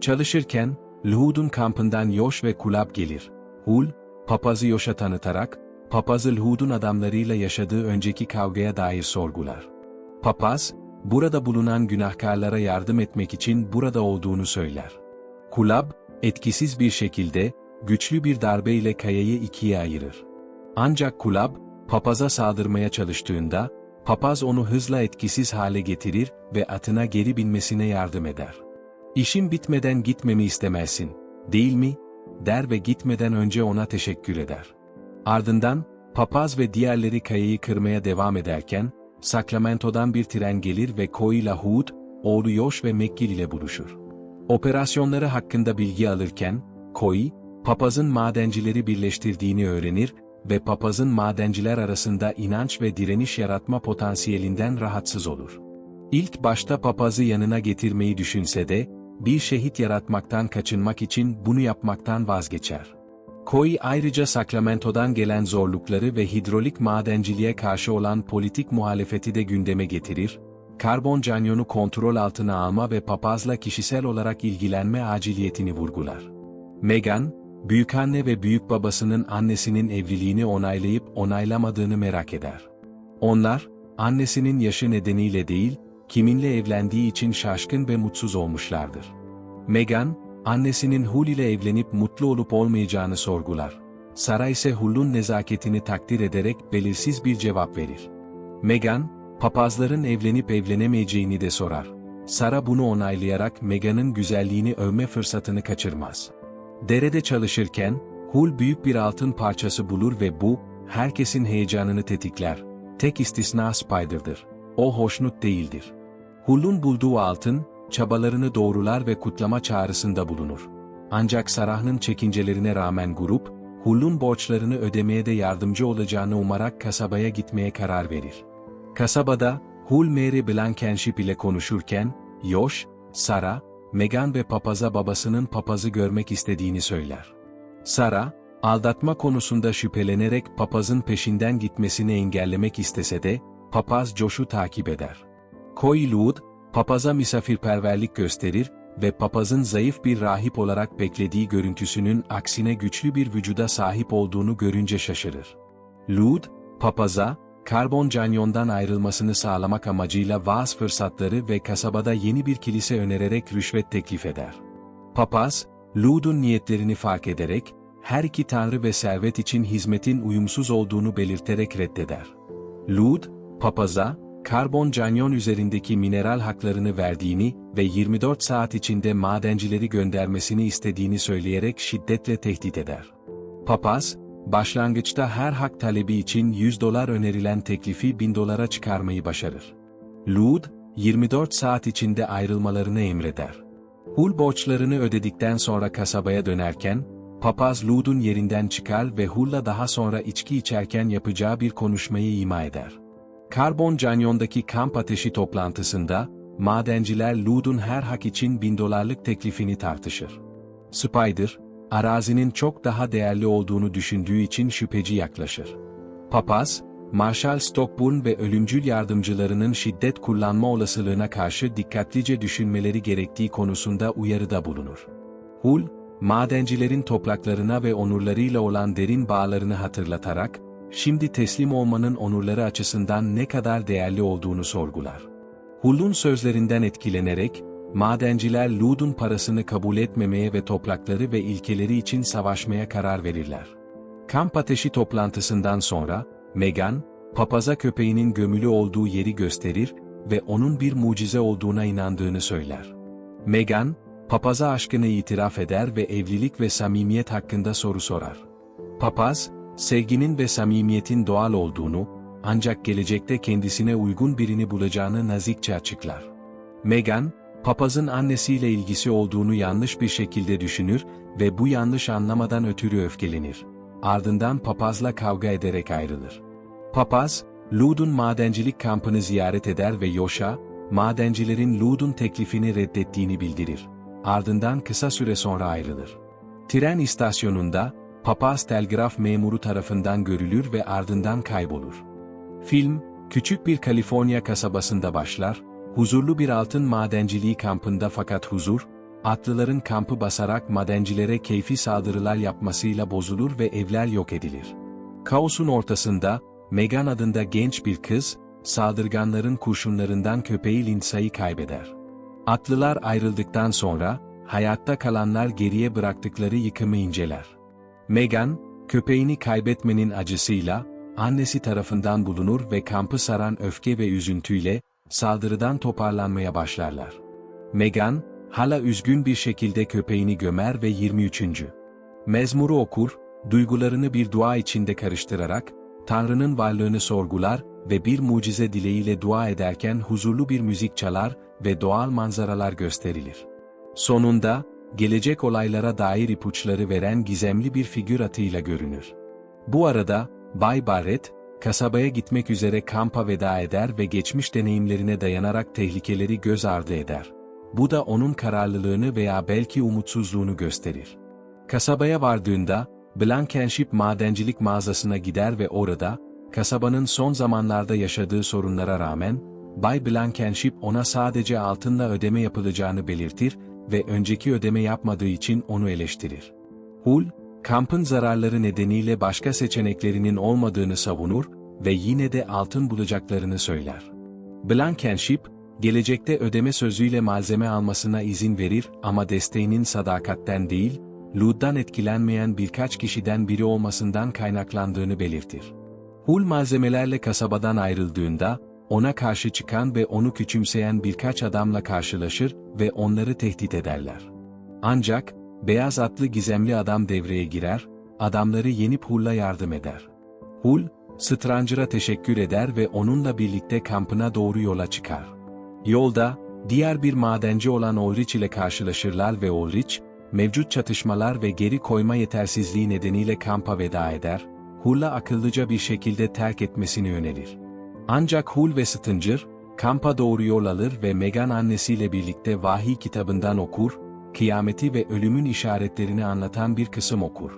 Çalışırken, Lhud'un kampından Yoş ve Kulab gelir. Hul, papazı Yoş'a tanıtarak, papazı Lhud'un adamlarıyla yaşadığı önceki kavgaya dair sorgular. Papaz, burada bulunan günahkarlara yardım etmek için burada olduğunu söyler. Kulab, etkisiz bir şekilde, güçlü bir darbe ile kayayı ikiye ayırır. Ancak Kulab, papaza saldırmaya çalıştığında, papaz onu hızla etkisiz hale getirir ve atına geri binmesine yardım eder. İşin bitmeden gitmemi istemezsin, değil mi? der ve gitmeden önce ona teşekkür eder. Ardından, papaz ve diğerleri kayayı kırmaya devam ederken, Sacramento'dan bir tren gelir ve Koi Lahud, oğlu Yoş ve Mekkil ile buluşur. Operasyonları hakkında bilgi alırken, Koi, papazın madencileri birleştirdiğini öğrenir ve papazın madenciler arasında inanç ve direniş yaratma potansiyelinden rahatsız olur. İlk başta papazı yanına getirmeyi düşünse de, bir şehit yaratmaktan kaçınmak için bunu yapmaktan vazgeçer. Koi ayrıca Sacramento'dan gelen zorlukları ve hidrolik madenciliğe karşı olan politik muhalefeti de gündeme getirir, karbon canyonu kontrol altına alma ve papazla kişisel olarak ilgilenme aciliyetini vurgular. Meghan, büyükanne ve büyükbabasının annesinin evliliğini onaylayıp onaylamadığını merak eder. Onlar, annesinin yaşı nedeniyle değil, kiminle evlendiği için şaşkın ve mutsuz olmuşlardır. Meghan, annesinin Hul ile evlenip mutlu olup olmayacağını sorgular. Sara ise Hul'un nezaketini takdir ederek belirsiz bir cevap verir. Meghan, papazların evlenip evlenemeyeceğini de sorar. Sara bunu onaylayarak Meghan'ın güzelliğini övme fırsatını kaçırmaz. Derede çalışırken, Hul büyük bir altın parçası bulur ve bu, herkesin heyecanını tetikler. Tek istisna Spider'dır. O hoşnut değildir. Hul'un bulduğu altın, çabalarını doğrular ve kutlama çağrısında bulunur. Ancak Sarah'ın çekincelerine rağmen grup, Hul'un borçlarını ödemeye de yardımcı olacağını umarak kasabaya gitmeye karar verir. Kasabada, Hul Mary Blankenship ile konuşurken, Yosh, Sara, Megan ve papaza babasının papazı görmek istediğini söyler. Sara, aldatma konusunda şüphelenerek papazın peşinden gitmesini engellemek istese de, papaz Josh'u takip eder. Coy Lud, papaza misafirperverlik gösterir ve papazın zayıf bir rahip olarak beklediği görüntüsünün aksine güçlü bir vücuda sahip olduğunu görünce şaşırır. Lud, papaza, karbon canyondan ayrılmasını sağlamak amacıyla vaaz fırsatları ve kasabada yeni bir kilise önererek rüşvet teklif eder. Papaz, Lud'un niyetlerini fark ederek, her iki tanrı ve servet için hizmetin uyumsuz olduğunu belirterek reddeder. Lud, papaza, karbon canyon üzerindeki mineral haklarını verdiğini ve 24 saat içinde madencileri göndermesini istediğini söyleyerek şiddetle tehdit eder. Papaz, başlangıçta her hak talebi için 100 dolar önerilen teklifi 1000 dolara çıkarmayı başarır. Lud, 24 saat içinde ayrılmalarını emreder. Hul borçlarını ödedikten sonra kasabaya dönerken, papaz Lud'un yerinden çıkar ve Hul'la daha sonra içki içerken yapacağı bir konuşmayı ima eder. Karbon Canyon'daki kamp ateşi toplantısında, madenciler Lud'un her hak için bin dolarlık teklifini tartışır. Spider, arazinin çok daha değerli olduğunu düşündüğü için şüpheci yaklaşır. Papaz, Marshall Stockburn ve ölümcül yardımcılarının şiddet kullanma olasılığına karşı dikkatlice düşünmeleri gerektiği konusunda uyarıda bulunur. Hul, madencilerin topraklarına ve onurlarıyla olan derin bağlarını hatırlatarak, şimdi teslim olmanın onurları açısından ne kadar değerli olduğunu sorgular. Hul'un sözlerinden etkilenerek, madenciler Lud'un parasını kabul etmemeye ve toprakları ve ilkeleri için savaşmaya karar verirler. Kamp ateşi toplantısından sonra, Megan, papaza köpeğinin gömülü olduğu yeri gösterir ve onun bir mucize olduğuna inandığını söyler. Megan, papaza aşkını itiraf eder ve evlilik ve samimiyet hakkında soru sorar. Papaz, sevginin ve samimiyetin doğal olduğunu, ancak gelecekte kendisine uygun birini bulacağını nazikçe açıklar. Meghan, papazın annesiyle ilgisi olduğunu yanlış bir şekilde düşünür ve bu yanlış anlamadan ötürü öfkelenir. Ardından papazla kavga ederek ayrılır. Papaz, Lud'un madencilik kampını ziyaret eder ve Yoş'a, madencilerin Lud'un teklifini reddettiğini bildirir. Ardından kısa süre sonra ayrılır. Tren istasyonunda, papaz telgraf memuru tarafından görülür ve ardından kaybolur. Film, küçük bir Kaliforniya kasabasında başlar, huzurlu bir altın madenciliği kampında fakat huzur, atlıların kampı basarak madencilere keyfi saldırılar yapmasıyla bozulur ve evler yok edilir. Kaosun ortasında, Megan adında genç bir kız, saldırganların kurşunlarından köpeği Lindsay'ı kaybeder. Atlılar ayrıldıktan sonra, hayatta kalanlar geriye bıraktıkları yıkımı inceler. Megan, köpeğini kaybetmenin acısıyla, annesi tarafından bulunur ve kampı saran öfke ve üzüntüyle, saldırıdan toparlanmaya başlarlar. Megan, hala üzgün bir şekilde köpeğini gömer ve 23. Mezmuru okur, duygularını bir dua içinde karıştırarak, Tanrı'nın varlığını sorgular ve bir mucize dileğiyle dua ederken huzurlu bir müzik çalar ve doğal manzaralar gösterilir. Sonunda, gelecek olaylara dair ipuçları veren gizemli bir figür atıyla görünür. Bu arada, Bay Barrett, kasabaya gitmek üzere kampa veda eder ve geçmiş deneyimlerine dayanarak tehlikeleri göz ardı eder. Bu da onun kararlılığını veya belki umutsuzluğunu gösterir. Kasabaya vardığında, Blankenship madencilik mağazasına gider ve orada, kasabanın son zamanlarda yaşadığı sorunlara rağmen, Bay Blankenship ona sadece altınla ödeme yapılacağını belirtir ve önceki ödeme yapmadığı için onu eleştirir. Hull, kampın zararları nedeniyle başka seçeneklerinin olmadığını savunur ve yine de altın bulacaklarını söyler. Blankenship, gelecekte ödeme sözüyle malzeme almasına izin verir ama desteğinin sadakatten değil, Lud'dan etkilenmeyen birkaç kişiden biri olmasından kaynaklandığını belirtir. Hul malzemelerle kasabadan ayrıldığında, ona karşı çıkan ve onu küçümseyen birkaç adamla karşılaşır ve onları tehdit ederler. Ancak, beyaz atlı gizemli adam devreye girer, adamları yenip Hul'a yardım eder. Hul, Stranger'a teşekkür eder ve onunla birlikte kampına doğru yola çıkar. Yolda, diğer bir madenci olan Ulrich ile karşılaşırlar ve Ulrich, mevcut çatışmalar ve geri koyma yetersizliği nedeniyle kampa veda eder, Hul'a akıllıca bir şekilde terk etmesini önerir. Ancak Hul ve Stinger, kampa doğru yol alır ve Megan annesiyle birlikte vahiy kitabından okur, kıyameti ve ölümün işaretlerini anlatan bir kısım okur.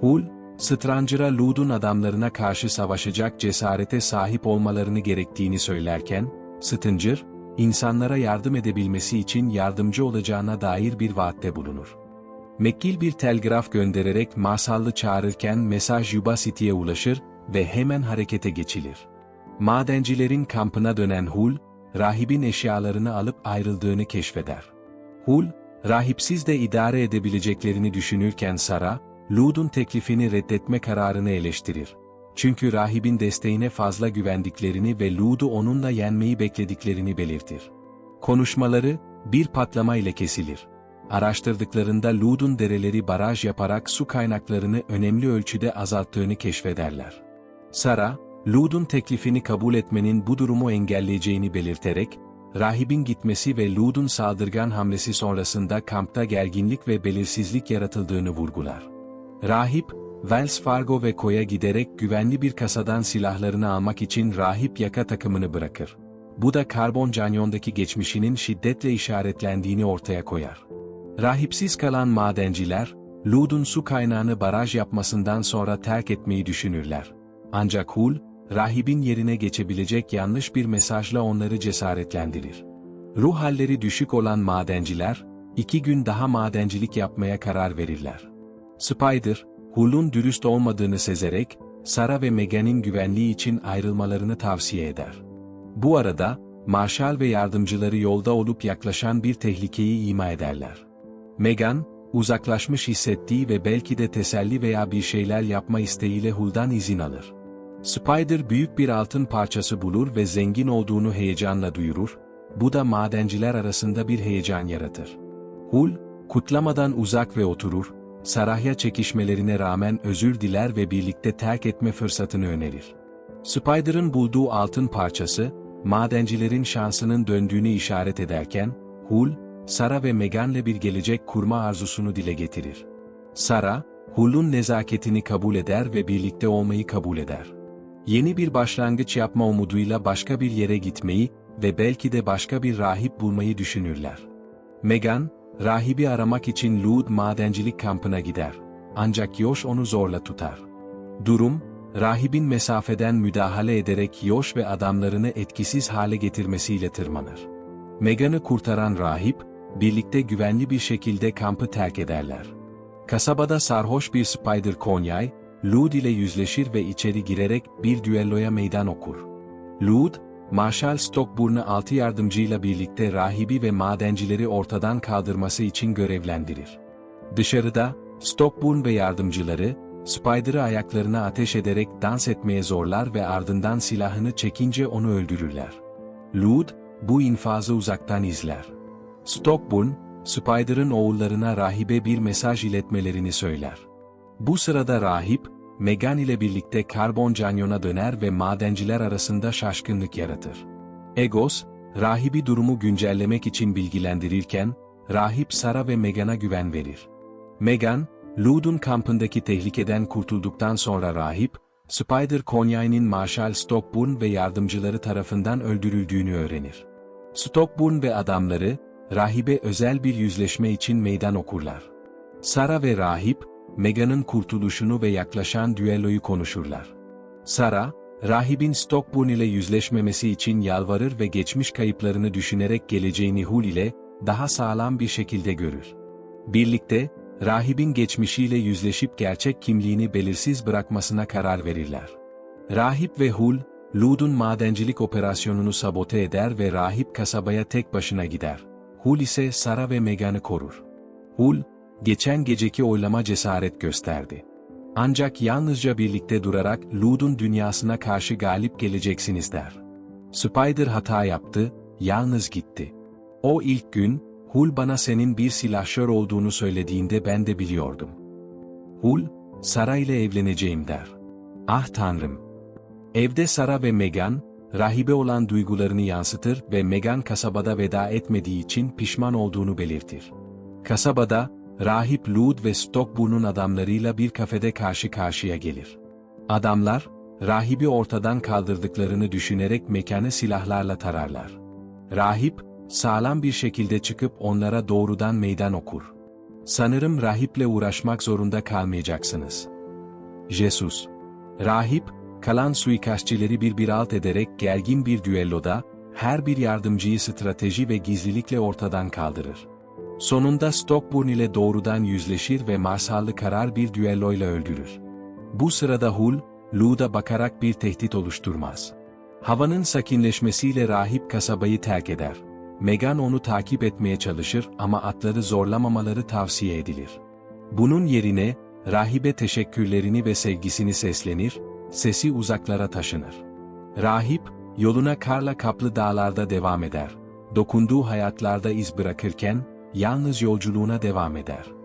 Hul, Stranger'a Lud'un adamlarına karşı savaşacak cesarete sahip olmalarını gerektiğini söylerken, Stinger, insanlara yardım edebilmesi için yardımcı olacağına dair bir vaatte bulunur. Mekkil bir telgraf göndererek Marsal'ı çağırırken mesaj Yuba City'ye ulaşır ve hemen harekete geçilir. Madencilerin kampına dönen Hul, rahibin eşyalarını alıp ayrıldığını keşfeder. Hul, rahipsiz de idare edebileceklerini düşünürken Sara, Lud'un teklifini reddetme kararını eleştirir. Çünkü rahibin desteğine fazla güvendiklerini ve Lud'u onunla yenmeyi beklediklerini belirtir. Konuşmaları, bir patlama ile kesilir. Araştırdıklarında Lud'un dereleri baraj yaparak su kaynaklarını önemli ölçüde azalttığını keşfederler. Sara, Lud'un teklifini kabul etmenin bu durumu engelleyeceğini belirterek, rahibin gitmesi ve Lud'un saldırgan hamlesi sonrasında kampta gerginlik ve belirsizlik yaratıldığını vurgular. Rahip, Wells Fargo ve Koya giderek güvenli bir kasadan silahlarını almak için rahip yaka takımını bırakır. Bu da Karbon Canyon'daki geçmişinin şiddetle işaretlendiğini ortaya koyar. Rahipsiz kalan madenciler, Lud'un su kaynağını baraj yapmasından sonra terk etmeyi düşünürler. Ancak Hul, rahibin yerine geçebilecek yanlış bir mesajla onları cesaretlendirir. Ruh halleri düşük olan madenciler, iki gün daha madencilik yapmaya karar verirler. Spider, Hul'un dürüst olmadığını sezerek, Sara ve Megan'in güvenliği için ayrılmalarını tavsiye eder. Bu arada, Marshall ve yardımcıları yolda olup yaklaşan bir tehlikeyi ima ederler. Megan, uzaklaşmış hissettiği ve belki de teselli veya bir şeyler yapma isteğiyle Hul'dan izin alır. Spider büyük bir altın parçası bulur ve zengin olduğunu heyecanla duyurur, bu da madenciler arasında bir heyecan yaratır. Hul, kutlamadan uzak ve oturur, Sarahya çekişmelerine rağmen özür diler ve birlikte terk etme fırsatını önerir. Spider'ın bulduğu altın parçası, madencilerin şansının döndüğünü işaret ederken, Hul, Sara ve Megan'le bir gelecek kurma arzusunu dile getirir. Sara, Hul'un nezaketini kabul eder ve birlikte olmayı kabul eder. Yeni bir başlangıç yapma umuduyla başka bir yere gitmeyi ve belki de başka bir rahip bulmayı düşünürler. Megan, rahibi aramak için Lud madencilik kampına gider. Ancak Yosh onu zorla tutar. Durum, rahibin mesafeden müdahale ederek Yosh ve adamlarını etkisiz hale getirmesiyle tırmanır. Megan'ı kurtaran rahip, birlikte güvenli bir şekilde kampı terk ederler. Kasabada sarhoş bir Spider Konyay, Lud ile yüzleşir ve içeri girerek bir düelloya meydan okur. Lud, Marshal Stockburn'u altı yardımcıyla birlikte rahibi ve madencileri ortadan kaldırması için görevlendirir. Dışarıda, Stockburn ve yardımcıları, Spider'ı ayaklarına ateş ederek dans etmeye zorlar ve ardından silahını çekince onu öldürürler. Lud, bu infazı uzaktan izler. Stockburn, Spider'ın oğullarına rahibe bir mesaj iletmelerini söyler. Bu sırada rahip, Megan ile birlikte karbon canyona döner ve madenciler arasında şaşkınlık yaratır. Egos, rahibi durumu güncellemek için bilgilendirirken, rahip Sara ve Megan'a güven verir. Megan, Lud'un kampındaki tehlikeden kurtulduktan sonra rahip, Spider Conya'nın Marshal Stockburn ve yardımcıları tarafından öldürüldüğünü öğrenir. Stockburn ve adamları, rahibe özel bir yüzleşme için meydan okurlar. Sara ve rahip, Megan'ın kurtuluşunu ve yaklaşan düelloyu konuşurlar. Sara, rahibin Stockburn ile yüzleşmemesi için yalvarır ve geçmiş kayıplarını düşünerek geleceğini Hul ile daha sağlam bir şekilde görür. Birlikte, rahibin geçmişiyle yüzleşip gerçek kimliğini belirsiz bırakmasına karar verirler. Rahip ve Hul, Lud'un madencilik operasyonunu sabote eder ve rahip kasabaya tek başına gider. Hul ise Sara ve Megan'ı korur. Hul, geçen geceki oylama cesaret gösterdi. Ancak yalnızca birlikte durarak Lud'un dünyasına karşı galip geleceksiniz der. Spider hata yaptı, yalnız gitti. O ilk gün, Hul bana senin bir silahşör olduğunu söylediğinde ben de biliyordum. Hul, Sara ile evleneceğim der. Ah tanrım! Evde Sara ve Megan, rahibe olan duygularını yansıtır ve Megan kasabada veda etmediği için pişman olduğunu belirtir. Kasabada, rahip Lud ve Stockburn'un adamlarıyla bir kafede karşı karşıya gelir. Adamlar, rahibi ortadan kaldırdıklarını düşünerek mekanı silahlarla tararlar. Rahip, sağlam bir şekilde çıkıp onlara doğrudan meydan okur. Sanırım rahiple uğraşmak zorunda kalmayacaksınız. Jesus. Rahip, kalan suikastçileri bir bir alt ederek gergin bir düelloda, her bir yardımcıyı strateji ve gizlilikle ortadan kaldırır. Sonunda Stockburn ile doğrudan yüzleşir ve marsallı karar bir düelloyla öldürür. Bu sırada Hul, Lu'da bakarak bir tehdit oluşturmaz. Havanın sakinleşmesiyle rahip kasabayı terk eder. Megan onu takip etmeye çalışır ama atları zorlamamaları tavsiye edilir. Bunun yerine, rahibe teşekkürlerini ve sevgisini seslenir, sesi uzaklara taşınır. Rahip, yoluna karla kaplı dağlarda devam eder. Dokunduğu hayatlarda iz bırakırken, yalnız yolculuğuna devam eder.